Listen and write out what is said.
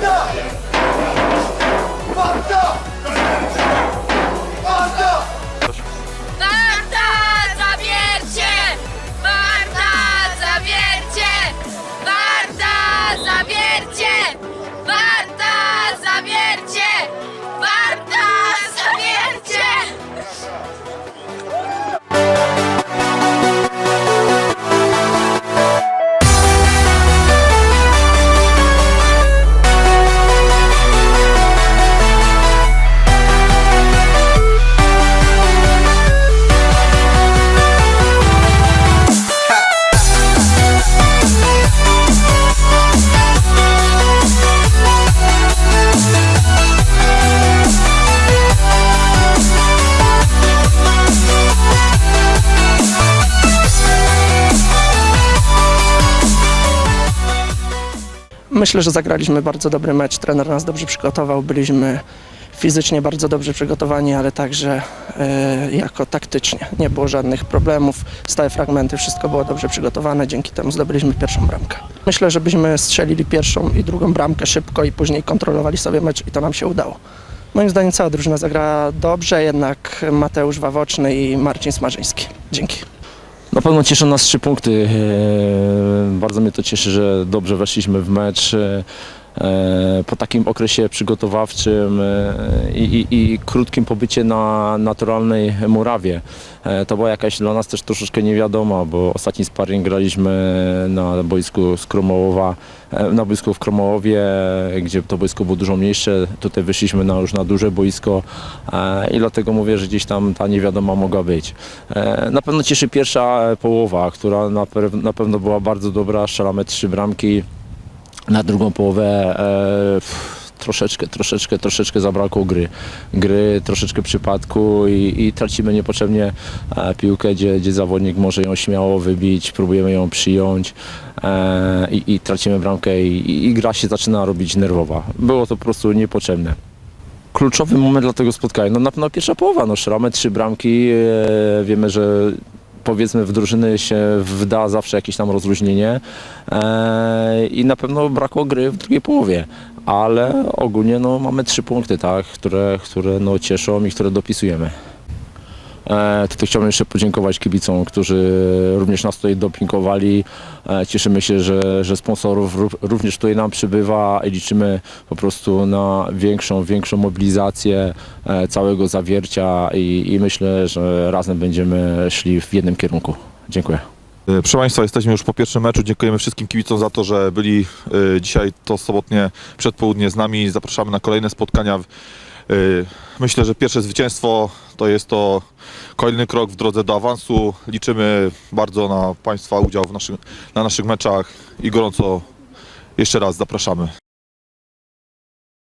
다. Myślę, że zagraliśmy bardzo dobry mecz. Trener nas dobrze przygotował. Byliśmy fizycznie bardzo dobrze przygotowani, ale także e, jako taktycznie. Nie było żadnych problemów. Stałe fragmenty, wszystko było dobrze przygotowane. Dzięki temu zdobyliśmy pierwszą bramkę. Myślę, że byśmy strzelili pierwszą i drugą bramkę szybko i później kontrolowali sobie mecz i to nam się udało. Moim zdaniem cała drużyna zagrała dobrze, jednak Mateusz Wawoczny i Marcin Smarzyński. Dzięki. Na pewno cieszą nas trzy punkty. E, Bardzo mnie to cieszy, że dobrze weszliśmy w mecz. E, Po takim okresie przygotowawczym e, i, i, i krótkim pobycie na naturalnej murawie. E, To była jakaś dla nas też troszeczkę niewiadoma, bo ostatni sparring graliśmy na boisku z Kromołowa, na boisku w Kromołowie, gdzie to boisko było dużo mniejsze. Tutaj wyszliśmy na, już na duże boisko i dlatego mówię, że gdzieś tam ta niewiadoma mogła być. Na pewno cieszy pierwsza połowa, która na, na pewno była bardzo dobra. Strzelamy trzy bramki. Na drugą połowę e, troszeczkę, troszeczkę, troszeczkę zabrakło gry. Gry, troszeczkę przypadku i, i tracimy niepotrzebnie e, piłkę, gdzie, gdzie zawodnik może ją śmiało wybić, próbujemy ją przyjąć e, i, i tracimy bramkę i, i, i gra się zaczyna robić nerwowa. Było to po prostu niepotrzebne kluczowy moment dla tego spotkania. No na pewno pierwsza połowa, no szramy trzy bramki, e, wiemy, że powiedzmy w drużyny się wda zawsze jakieś tam rozluźnienie e, i na pewno brakło gry w drugiej połowie. Ale ogólnie no, mamy trzy punkty, tak, które, które no, cieszą i które dopisujemy. E, Tutaj chciałbym jeszcze podziękować kibicom, którzy również nas tutaj dopingowali. E, Cieszymy się, że, że sponsorów ró- również tutaj nam przybywa i liczymy po prostu na większą, większą mobilizację e, całego zawiercia i, i myślę, że razem będziemy szli w jednym kierunku. Dziękuję. Proszę Państwa, jesteśmy już po pierwszym meczu. Dziękujemy wszystkim kibicom za to, że byli dzisiaj to sobotnie przedpołudnie z nami. Zapraszamy na kolejne spotkania. E, Myślę, że pierwsze zwycięstwo to jest to kolejny krok w drodze do awansu. Liczymy bardzo na Państwa udział w naszych, na naszych meczach i gorąco jeszcze raz zapraszamy.